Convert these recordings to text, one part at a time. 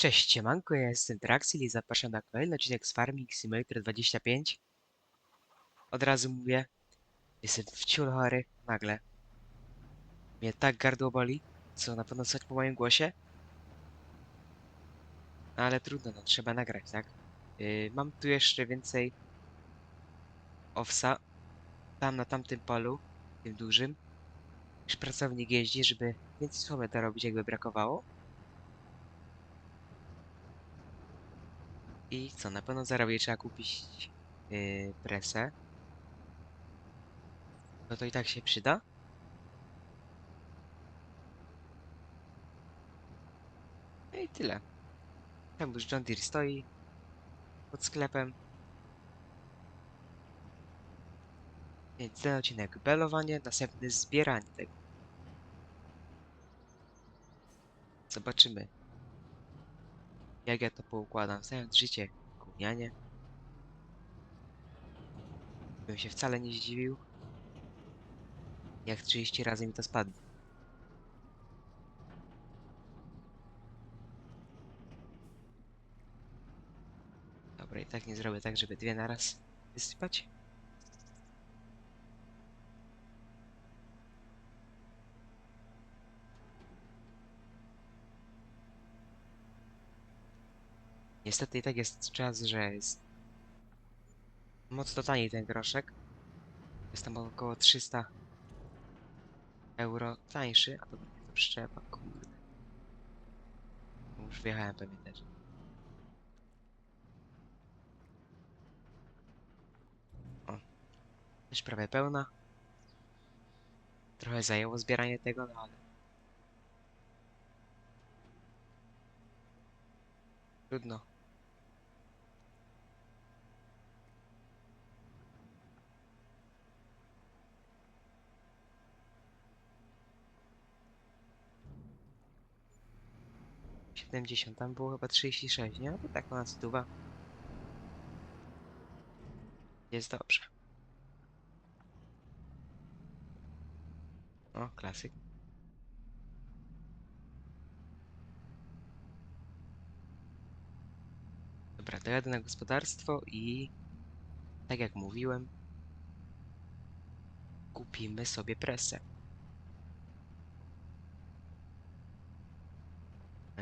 Cześć, siemanko, ja jestem Traxil i zapraszam na kolejny odcinek z Farming Simulator 25. Od razu mówię, jestem wciul chory, nagle. Mnie tak gardło boli, co na pewno słychać po moim głosie. No ale trudno, no trzeba nagrać, tak? Yy, mam tu jeszcze więcej owsa, tam na tamtym polu, tym dużym. Już pracownik jeździ, żeby więcej słomy dorobić, jakby brakowało. I co, na pewno zarobię, trzeba kupić yy, presę. No to i tak się przyda. No i tyle. Tam już John Deere stoi pod sklepem. Więc ten odcinek belowanie, następny zbieranie tego. Zobaczymy. Jak ja to poukładam, znając życie gównianie. Bym się wcale nie zdziwił. Jak 30 razy mi to spadnie. Dobra, i tak nie zrobię tak, żeby dwie naraz wysypać. Niestety i tak jest czas, że jest mocno taniej ten groszek. Jest tam około 300 euro tańszy, a to będzie to przyczepa, kurde. Już wjechałem pewnie też. O, już prawie pełna. Trochę zajęło zbieranie tego, no ale... Trudno. Siedemdziesiąt, tam było chyba 36, nie? No tak ponad stuwa. Jest dobrze. O, klasyk. Dobra, dojadę na gospodarstwo i tak jak mówiłem, kupimy sobie presę.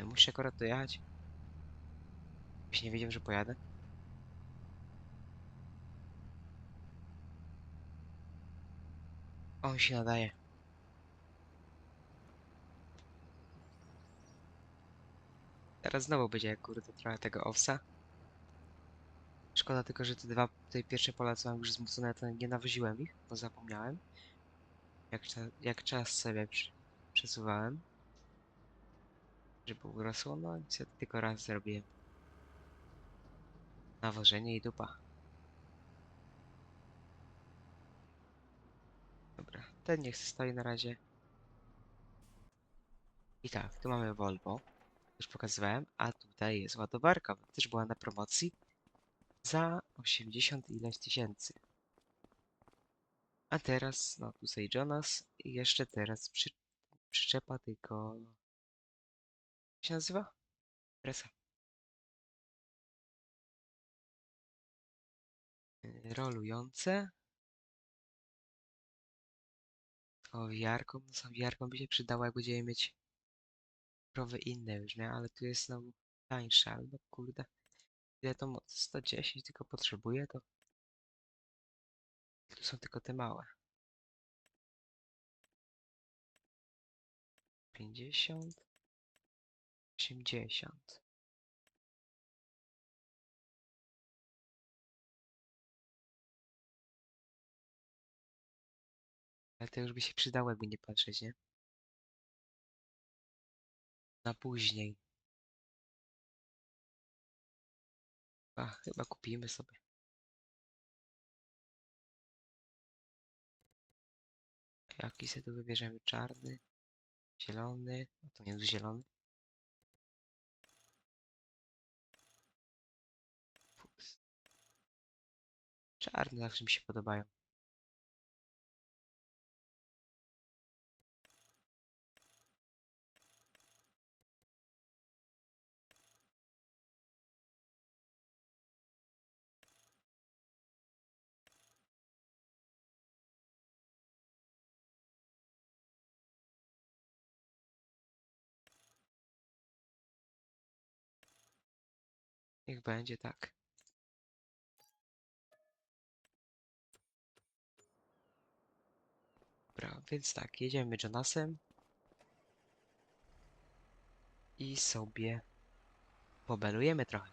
Muszę akurat dojechać. Już nie wiedziałem, że pojadę. On się nadaje. Teraz znowu będzie kurde trochę tego owsa. Szkoda tylko, że te dwa, te pierwsze pola co mam już zmucone, to nie nawoziłem ich, bo zapomniałem. Jak, jak czas sobie przesuwałem. Żeby urosło, niestety tylko raz zrobiłem. Nawożenie i dupa. Dobra, ten niech stoi na razie. I tak, tu mamy Volvo. Już pokazywałem, a tutaj jest ładowarka. Też była na promocji za 80 ileś tysięcy. A teraz, no tu Jonas i jeszcze teraz przy, przyczepa tylko... Się nazywa? Presa. Yy, Rolujące. O, wiarką, no są wiarką by się przydało, jak będziemy mieć krowy inne już, nie? Ale tu jest znowu tańsza, ale no kurde. Ile to moc? 110 tylko potrzebuję, to... Tu są tylko te małe. 50. 80. Ale to już by się przydało, jakby nie patrzeć, nie? Na później. A, chyba kupimy sobie. Jaki sobie tu wybierzemy? Czarny, zielony, no to nie jest zielony. czarne, także mi się podobają. Niech będzie tak. Dobra, więc tak, jedziemy Jonasem. I sobie pobelujemy trochę.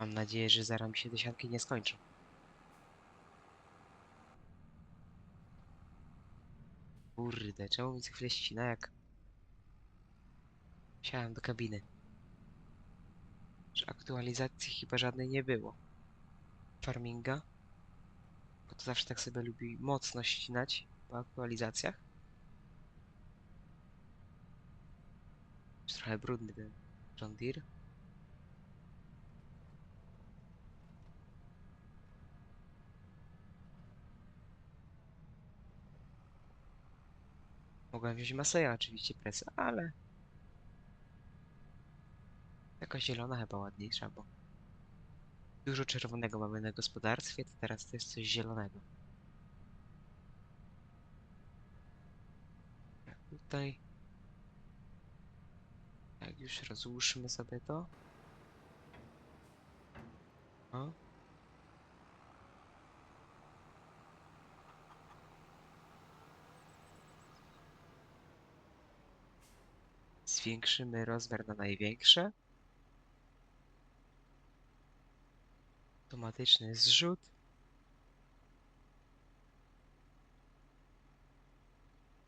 Mam nadzieję, że zaraz mi się desianki nie skończą. Kurde, czemu mi co chwilę ścina jak... Wsiadłem do kabiny. Że aktualizacji chyba żadnej nie było. Farminga. Bo to zawsze tak sobie lubi mocno ścinać po aktualizacjach. Trochę brudny ten John Deere. Mogłem wziąć Maseja oczywiście presę, ale... Jakaś zielona chyba ładniejsza, bo... Dużo czerwonego mamy na gospodarstwie, to teraz to jest coś zielonego. Tak, Tutaj... Tak, już rozłóżmy sobie to. O. Zwiększymy rozmiar na największe. Automatyczny zrzut.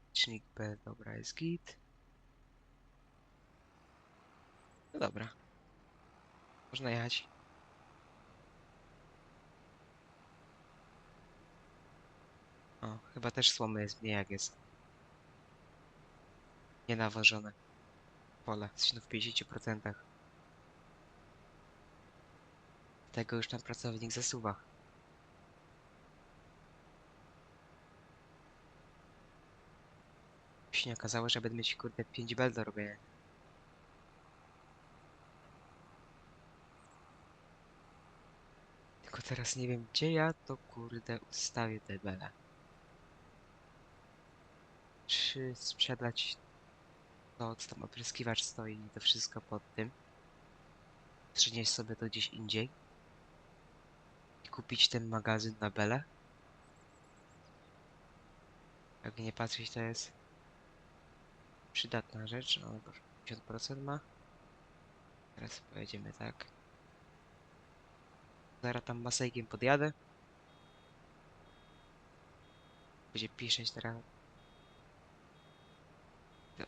Licznik B, dobra, jest git. No dobra. Można jechać. O, chyba też słomy jest mniej jak jest. Nienawożone. Pole, jesteśmy w 50%. Tego już tam pracownik zasuwa. Się nie okazało, że będę mieć kurde 5 bel do robienia. Tylko teraz nie wiem, gdzie ja to kurde ustawię te bele. Czy sprzedać to, co tam opryskiwacz stoi i to wszystko pod tym? Przenieść sobie to gdzieś indziej? Kupić ten magazyn na bele? Jak nie patrzeć, to jest przydatna rzecz. O, proszę, 50% ma. Teraz pojedziemy tak. Zaraz tam masejkiem podjadę. Będzie piszeć teraz. No.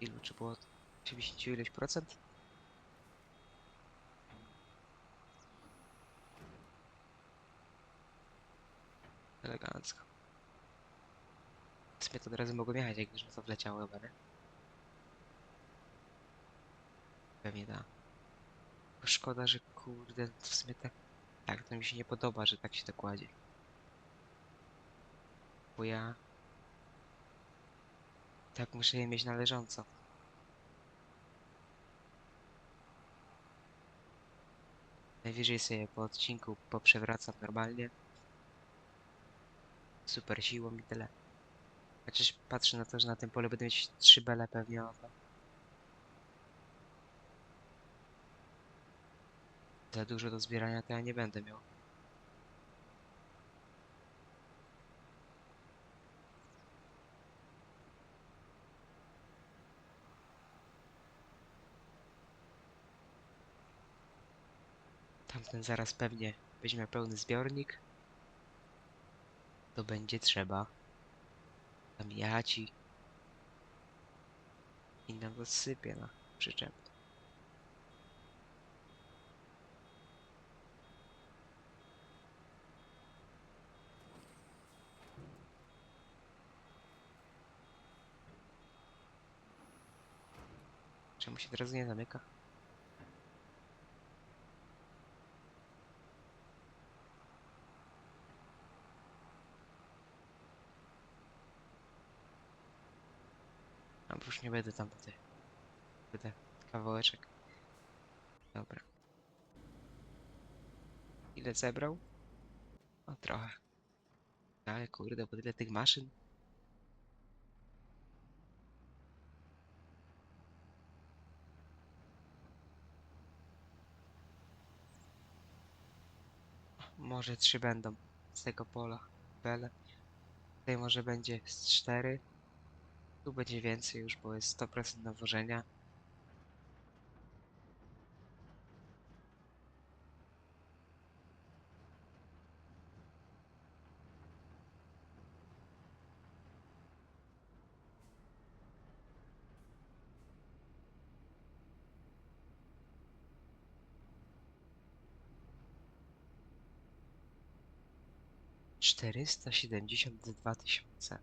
Ilu czy było? 90 ileś procent? Elegancko. W sumie to od razu mogłem jechać, jak już to wleciało chyba, nie? Pewnie da. Szkoda, że kurde, w sumie tak... Tak, to mi się nie podoba, że tak się to kładzie. Bo ja... Tak muszę je mieć należąco. Najwyżej sobie po odcinku poprzewracam normalnie. Super siłą i tyle. Chociaż patrzę na to, że na tym polu będę mieć 3 bele pewnie. o to. Za dużo do zbierania to ja nie będę miał. Tamten zaraz pewnie miał pełny zbiornik. To będzie trzeba jechać i i nam to sypie na przyczep. Czemu się teraz nie zamyka? A bo już nie będę tam ty. Będę kawałeczek. Dobra. Ile zebrał? O trochę. Ale kurde, bo tyle tych maszyn. Może trzy będą z tego pola. Bele. Tutaj może będzie z cztery. Tu będzie więcej już, bo jest 100% nawożenia. Czterysta siedemdziesiąt dwa tysiące.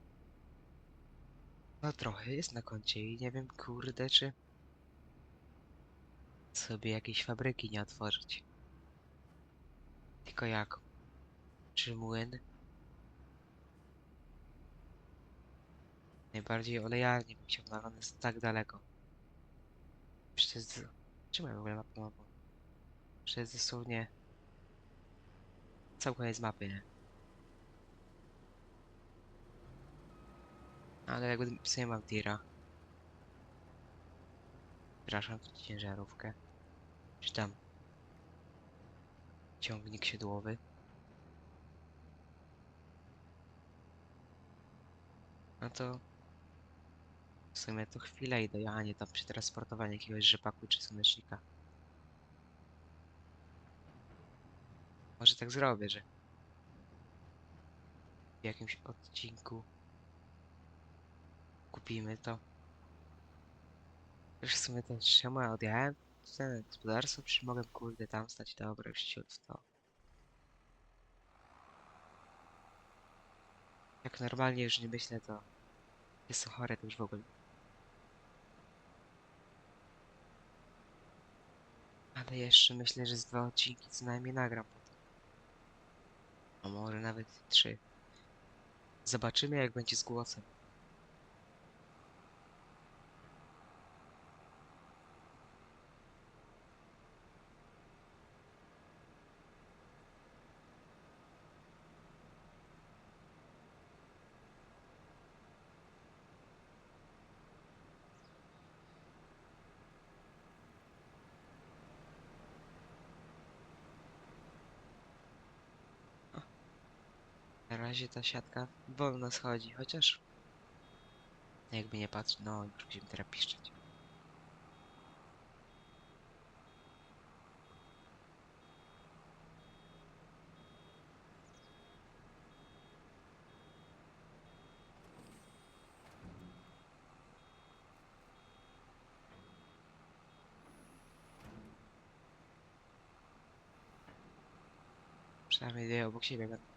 No trochę jest na koncie i nie wiem kurde czy sobie jakiejś fabryki nie otworzyć. Tylko jak? Czy młyn? Najbardziej olejarnie bym ale on jest tak daleko. Przecież z... Czemu ja w ogóle mapę mam? Przecież dosłownie... Cały koniec mapy, nie? Ale jakby sobie mam tira. Przepraszam, ciężarówkę. Czy tam... Ciągnik siodłowy. No to... W sumie to chwilę i dojechanie tam przetransportowanie jakiegoś rzepaku czy słonecznika. Może tak zrobię, że w jakimś odcinku kupimy to. Już w sumie czemu ja odjechałem ten gospodarstwo, czy mogę kurde tam stać? Dobra, już się w to. Jak normalnie już nie myślę, to jest chore to już w ogóle. Ale jeszcze myślę, że z dwa odcinki co najmniej nagram potem. A może nawet trzy. Zobaczymy jak będzie z głosem. Na razie ta siatka wolno schodzi, chociaż jakby nie patrzeć, no już musimy teraz piszczeć. Przynajmniej obok siebie będą.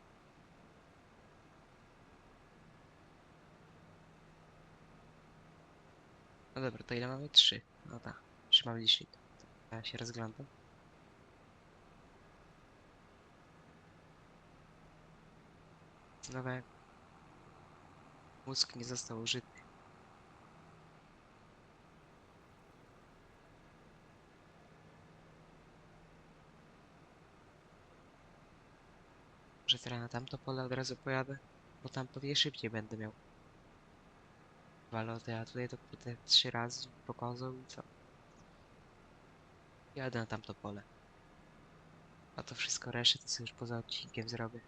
Dobra, to ile mamy? Trzy. No tak, trzymam licznik. Ja się rozglądam. Znowu jak mózg nie został użyty. Może teraz na tamto pole od razu pojadę, bo tam pewnie szybciej będę miał. Waloty, a tutaj to kurde trzy razy pokazał i co? Jadę na tamto pole. A to wszystko resztę to sobie już poza odcinkiem zrobię.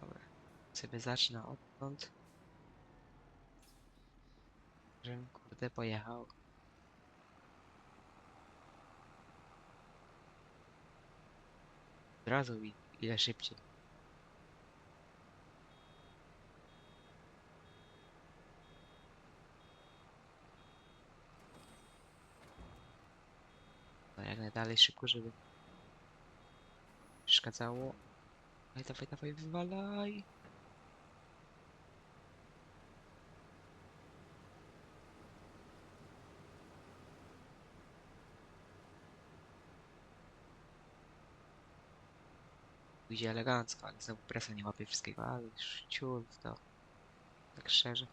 Dobra. Sobie zacznę odtąd. Żebym kurde pojechał. Od razu i ile szybciej. No jak najdalej szybko, żeby przeszkadzało. Dawaj, dawaj, dawaj, wywalaj. Idzie elegancko, ale znowu presa nie łapie wszystkiego, ale już ciul w to. Tak szczerze.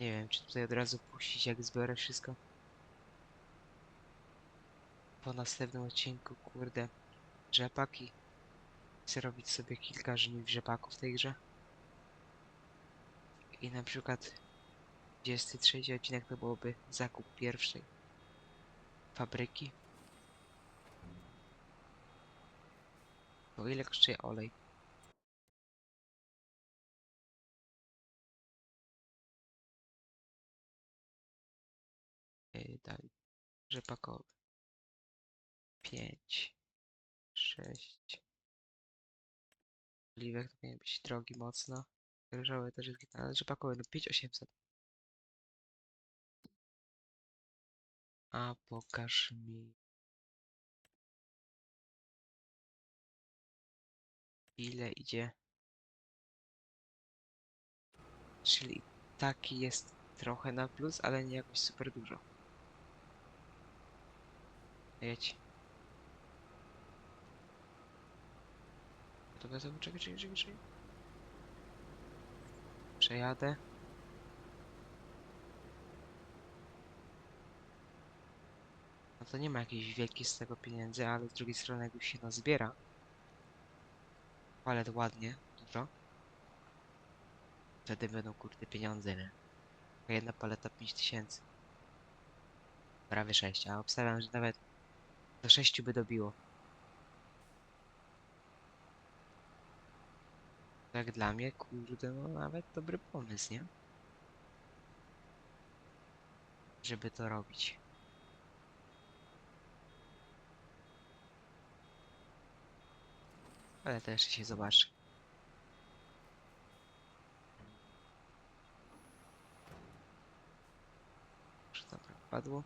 Nie wiem, czy tutaj od razu puścić, jak zbiorę wszystko. Po następnym odcinku, kurde, rzepaki. Chcę robić sobie kilka żniw rzepaków w tej grze. I na przykład 23 odcinek to byłoby zakup pierwszej fabryki. Bo ile kosztuje olej? Yy, daj. Rzepakowy. 5, 6. Oliwek to powinien być drogi mocno. Ryżowy też jest ale rzepakowy no 5800. A pokaż mi. Ile idzie? Czyli taki jest trochę na plus, ale nie jakoś super dużo. Jedź. To gotowe, czekaj, czekaj, czekaj, czekaj. Przejadę. No to nie ma jakiejś wielkiej z tego pieniędzy, ale z drugiej strony jak już się nazbiera. Ale to ładnie, dużo. Wtedy będą kurde pieniądze, nie? Taka Jedna paleta 5000. Prawie 6, a obstawiam, że nawet do 6 by dobiło. Tak dla mnie, kurde, no nawet dobry pomysł, nie? Żeby to robić. Ale to jeszcze się zobaczy. To tak padło?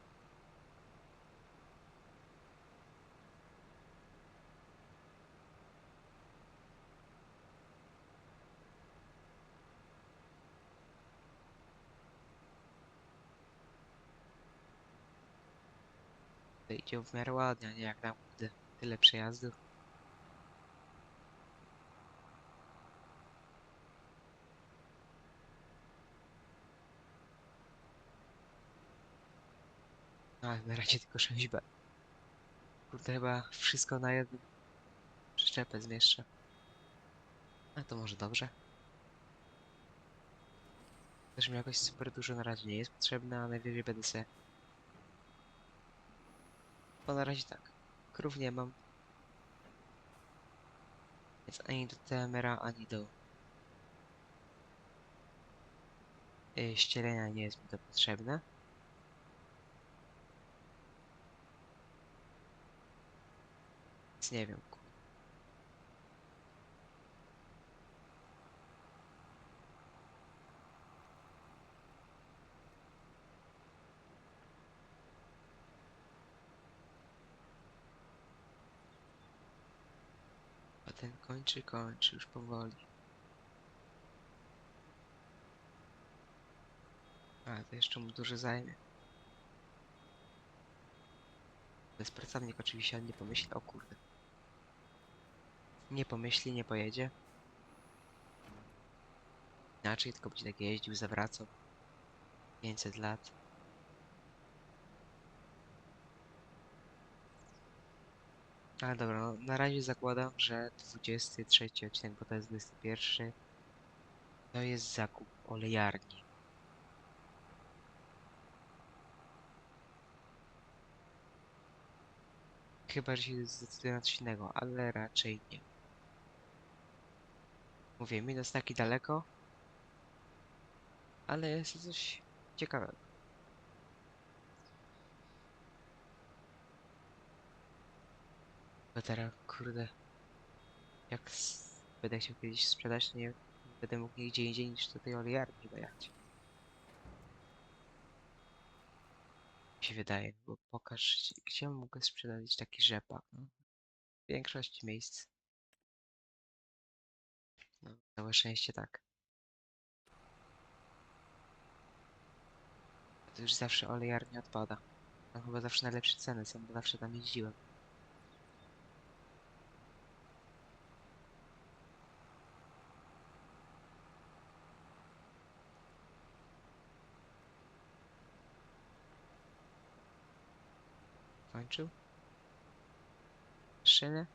Idzie w miarę ładnie, nie jak tam tyle przejazdów. A, na razie tylko 6B. Kurde, chyba wszystko na jednym przyczepę zmieszczę. A to może dobrze. Też mi jakoś super dużo na razie nie jest potrzebne, a najwyżej będę se... Bo na razie tak. Krów nie mam. Więc ani do TMR-a, ani do... Yy, ścielenia nie jest mi to potrzebne. Nie wiem. A ten kończy, kończy już powoli. A, to jeszcze mu dużo zajmie. Bezpracownik oczywiście nie pomyśli, o kurde. Nie pomyśli, nie pojedzie. Inaczej tylko będzie tak jeździł, zawracał. 500 lat. Ale dobra, no, na razie zakładam, że 23 odcinek, bo to jest 21. To jest zakup olejarni. Chyba, że się zdecyduje na coś innego, ale raczej nie. Mówię, minus taki daleko, ale jest coś ciekawego. Bo teraz, kurde, jak będę chciał kiedyś sprzedać, to nie będę mógł nigdzie indziej niż do tej olejarni dojechać. Mi się wydaje, bo pokaż, gdzie mogę sprzedać taki rzepak. W większości miejsc. Całe szczęście tak. To już zawsze olejarnia odpada. Chyba zawsze najlepsze ceny są, bo zawsze tam jeździłem. Kończył? Szyny?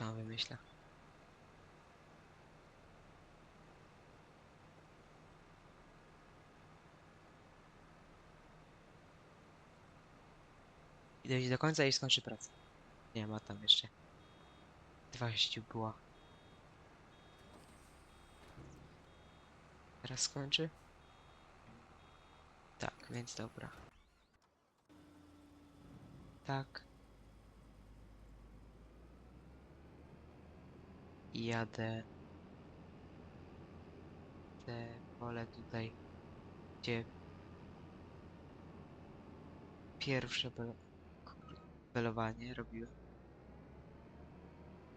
On wymyśla? I dojdzie do końca i skończy pracę. Nie ma tam jeszcze. 20 była. Teraz skończy? Tak, więc dobra. Tak. I jadę te pole tutaj, gdzie pierwsze belowanie robiłem.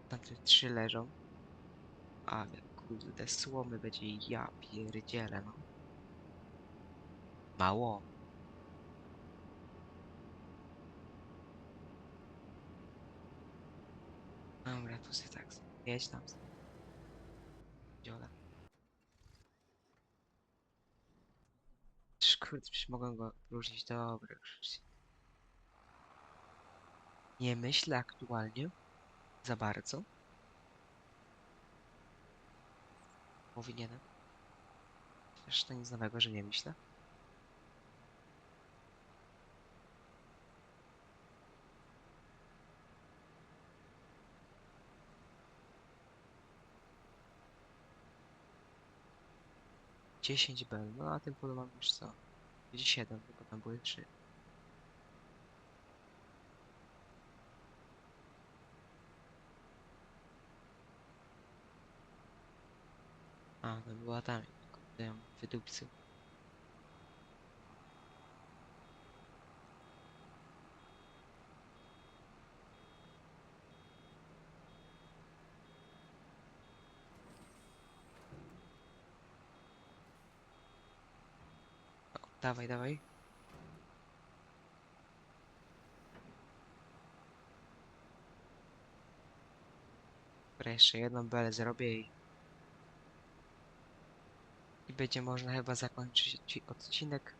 Tam te trzy leżą. Ale kurde, słomy będzie ja pierdzielę, no. Mało. Dobra, tu sobie tak. Jedź tam. Przecież Kurde, przecież mogę go różnić. Dobra, już. Nie myślę aktualnie za bardzo. Powinienem. Przecież to nic nowego, że nie myślę. Dziesięć bel, no a tym polu mam już co? Będzie siedem, bo tam były trzy. A, to była tam, kurde, wydupcył. O, dawaj, dawaj. Dobra, jeszcze jedną belę zrobię i... I będzie można chyba zakończyć ci odcinek.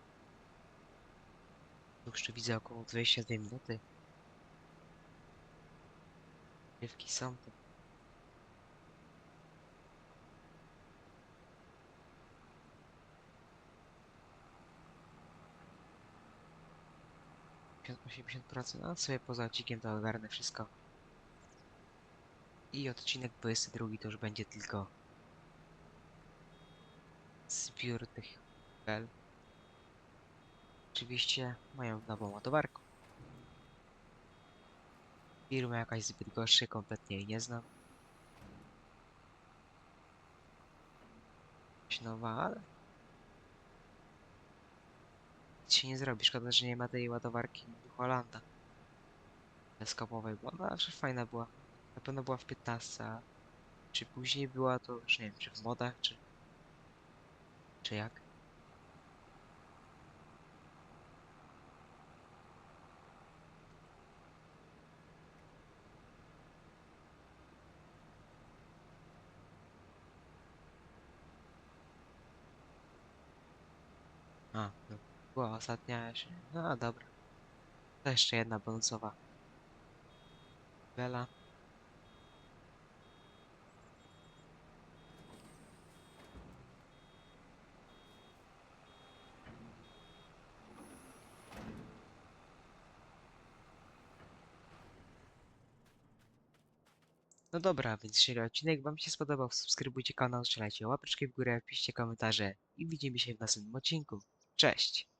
Już widzę około 22 minuty. Dziewki są to. Osiemdziesiąt procent, a sobie poza odcinkiem to ogarnę wszystko. I odcinek 22 to już będzie tylko zbiór tych bel. Oczywiście mają nową ładowarkę. Firma jakaś zbyt gorszy, kompletnie jej nie znam. Nowa, ale... Nic się nie zrobi, szkoda, że nie ma tej ładowarki do Holanda. Teleskopowej, bo ona zawsze fajna była. Na pewno była w 15, a czy później była to już nie wiem, czy w modach, czy... Czy jak? A, no, była ostatnia jeszcze. No dobra. To jeszcze jedna bonusowa. Bela. No dobra, więc jeżeli odcinek Wam się spodobał, subskrybujcie kanał, strzelajcie łapeczki w górę, piszcie komentarze i widzimy się w następnym odcinku. Cześć!